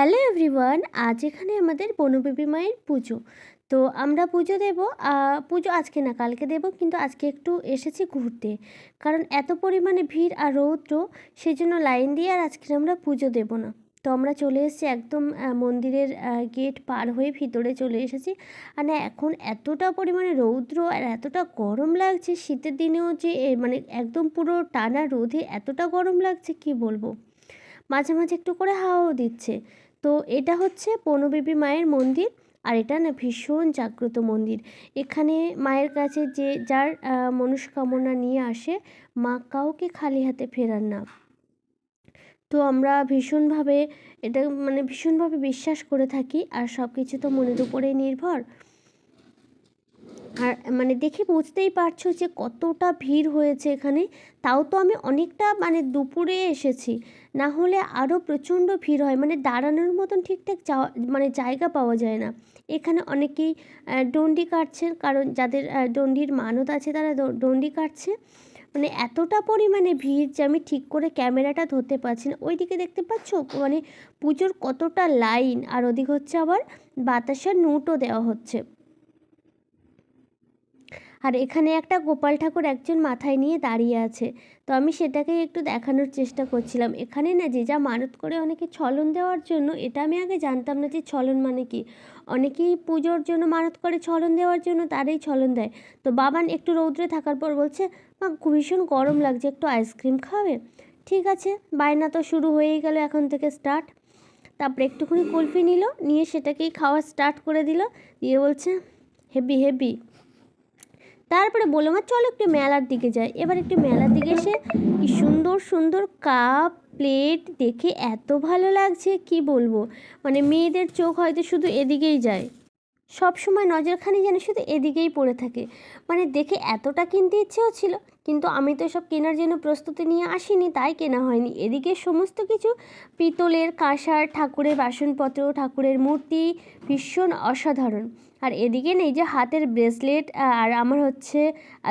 Hello everyone, আজ এখানে আমাদের বনবিবি মায়ের পুজো। তো আমরা পুজো দেব পুজো আজকে না, কালকে দেব, কিন্তু আজকে একটু এসেছি ঘুরতে। কারণ এত পরিমাণে ভিড় আর রৌদ্র সেই জন্য লাইন দিয়ে আর আজকে আমরা পুজো দেব না। তো আমরা চলে এসেছি একদম মন্দিরের গেট পার হয়ে ভিতরে চলে এসেছি। আর না, এখন এতটা পরিমাণে রৌদ্র আর এতটা গরম লাগছে, শীতের দিনেও যে মানে একদম পুরো টানা রোদে এতটা গরম লাগছে, কি বলব? মাঝে মাঝে একটু করে হাওয়াও দিচ্ছে। তো এটা হচ্ছে বনবিবি মায়ের মন্দির আর এটা না ভীষণ জাগ্রত মন্দির। এখানে মায়ের কাছে যে যার মনস্কামনা নিয়ে আসে, মা কাউকে খালি হাতে ফেরান না। তো আমরা ভীষণভাবে এটা মানে ভীষণভাবে বিশ্বাস করে থাকি আর সব কিছু তো মনের উপরেই নির্ভর। আর মানে দেখে বুঝতেই পারছ যে কতটা ভিড় হয়েছে এখানে। তাও তো আমি অনেকটা মানে দুপুরে এসেছি, না হলে আরও প্রচণ্ড ভিড় হয়। মানে দাঁড়ানোর মতন ঠিকঠাক যাওয়া মানে জায়গা পাওয়া যায় না। এখানে অনেকেই ডন্ডি কাটছেন কারণ যাদের ডন্ডির মানত আছে তারা ডন্ডি কাটছে। মানে এতটা পরিমাণে ভিড় যে আমি ঠিক করে ক্যামেরাটা ধরতে পারছি না। ওইদিকে দেখতে পাচ্ছ? মানে পুজোর কতটা লাইন, আর ওদিক হচ্ছে আবার বাতাসের নোটও দেওয়া হচ্ছে। আর এখানে একটা গোপাল ঠাকুর একজন মাথায় নিয়ে দাঁড়িয়ে আছে। তো আমি সেটাকেই একটু দেখানোর চেষ্টা করছিলাম। এখানে না যে যা মানত করে অনেকে ছলন দেওয়ার জন্য, এটা আমি আগে জানতাম না যে ছলন মানে কি। অনেকেই পুজোর জন্য মানত করে ছলন দেওয়ার জন্য তারাই ছলন দেয়। তো বাবান একটু রৌদ্রে থাকার পর বলছে, মা, ভীষণ গরম লাগছে, একটু আইসক্রিম খাবে? ঠিক আছে, বায়না তো শুরু হয়েই গেল এখন থেকে স্টার্ট তারপরে একটুখানি কুলফি নিল, নিয়ে সেটাকেই খাওয়া স্টার্ট করে দিল। দিয়ে বলছে হেভি হেভি তারপরে বললাম চলো একটু মেলার দিকে যাই। এবার একটু মেলার দিকে এসে কি সুন্দর সুন্দর কাপ, প্লেট দেখে এত ভালো লাগছে, কি বলব? মানে মেয়েদের চোখ হয়তো শুধু এদিকেই যায়। সব সময় নজরখানি যেন শুধু এদিকেই পড়ে থাকে। মানে দেখে এতটা কিনতে ইচ্ছেও ছিল, কিন্তু আমি তো সব কেনার জন্য প্রস্তুতি নিয়ে আসিনি, তাই কেনা হয়নি। এদিকে সমস্ত কিছু, পিতলের কাঁসার, ঠাকুরের বাসনপত্র, ঠাকুরের মূর্তি, ভীষণ অসাধারণ। আর এদিকে নেই যে হাতের ব্রেসলেট আর আমার হচ্ছে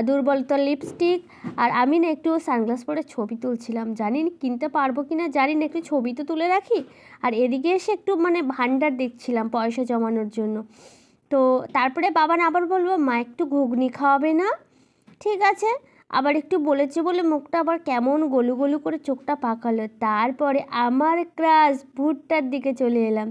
দুর্বলতা লিপস্টিক আর আমি না একটু সানগ্লাস পরে ছবি তুলছিলাম। জানি কিনতে পারব কি না জানি না একটু ছবি তো তুলে রাখি। আর এদিকে এসে একটু মানে ভান্ডার দেখছিলাম পয়সা জমানোর জন্য। তো তারপরে বাবান আবার বলব মা, একটু ঘুগনি খাওয়াবে না? ঠিক আছে। আবার একটু বলেছে বলে মুখটা আবার কেমন গলু গলু করে চোখটা পাকালো। তারপরে আমার ক্রাশ ভুট্টার দিকে চলে এলাম।